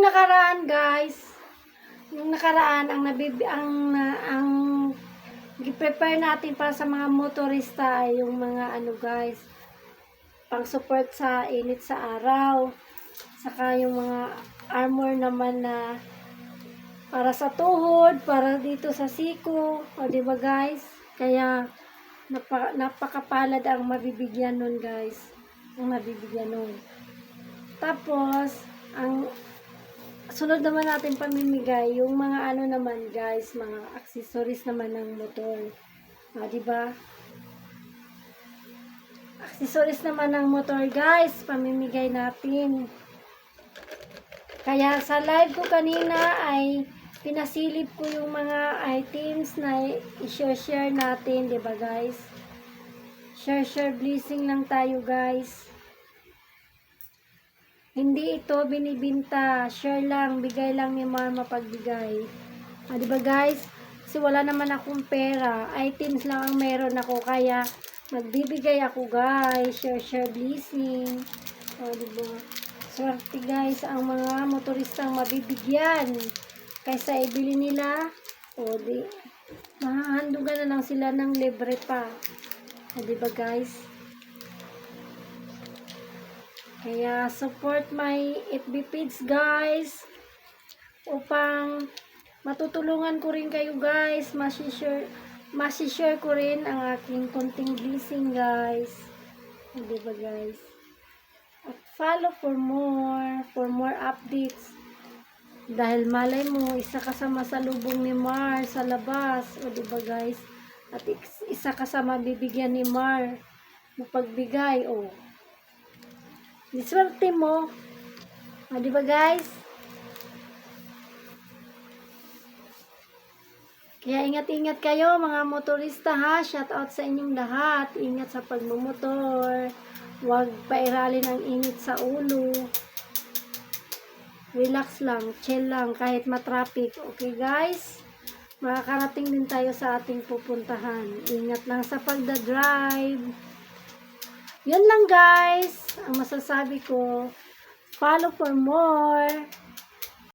Nung nakaraan, guys, nung nakaraan, ang nabibi, ang, na, ang prepare natin para sa mga motorista yung mga ano guys, pang support sa init sa araw. Saka yung mga armor naman na para sa tuhod, para dito sa siko, o ba guys? Kaya napa, napakapalad ang mabibigyan nun guys. Ang mabibigyan nun. Tapos, ang sunod naman natin pamimigay yung mga ano naman guys, mga accessories naman ng motor. Ah, di ba? Accessories naman ng motor guys, pamimigay natin. Kaya sa live ko kanina ay pinasilip ko yung mga items na i-share natin, di ba guys? Share share blessing lang tayo guys. Hindi ito binibinta. Share lang. Bigay lang ni mama pagbigay. Ah, di ba guys? Kasi wala naman akong pera. Items lang ang meron ako. Kaya, magbibigay ako guys. Share, share blessing. O, di ba? Swerte guys ang mga motoristang mabibigyan. Kaysa ibili nila. O, di. Mahahandugan na lang sila ng libre pa. O, di ba guys? Kaya support my FB page guys upang matutulungan ko rin kayo guys. Masishare, masishare ko rin ang aking konting blessing guys. O, Diba guys? At follow for more, for more updates. Dahil malay mo, isa ka sa masalubong ni Mar sa labas. O diba guys? At is- isa ka sa mabibigyan ni Mar. Mapagbigay. O, Di swerte mo. O, di ba guys? Kaya ingat-ingat kayo mga motorista ha. Shout out sa inyong lahat. Ingat sa pagmumotor. Huwag pairalin ang init sa ulo. Relax lang. Chill lang kahit matraffic. Okay guys? Makakarating din tayo sa ating pupuntahan. Ingat lang sa pagda-drive. Yun lang guys, ang masasabi ko. Follow for more.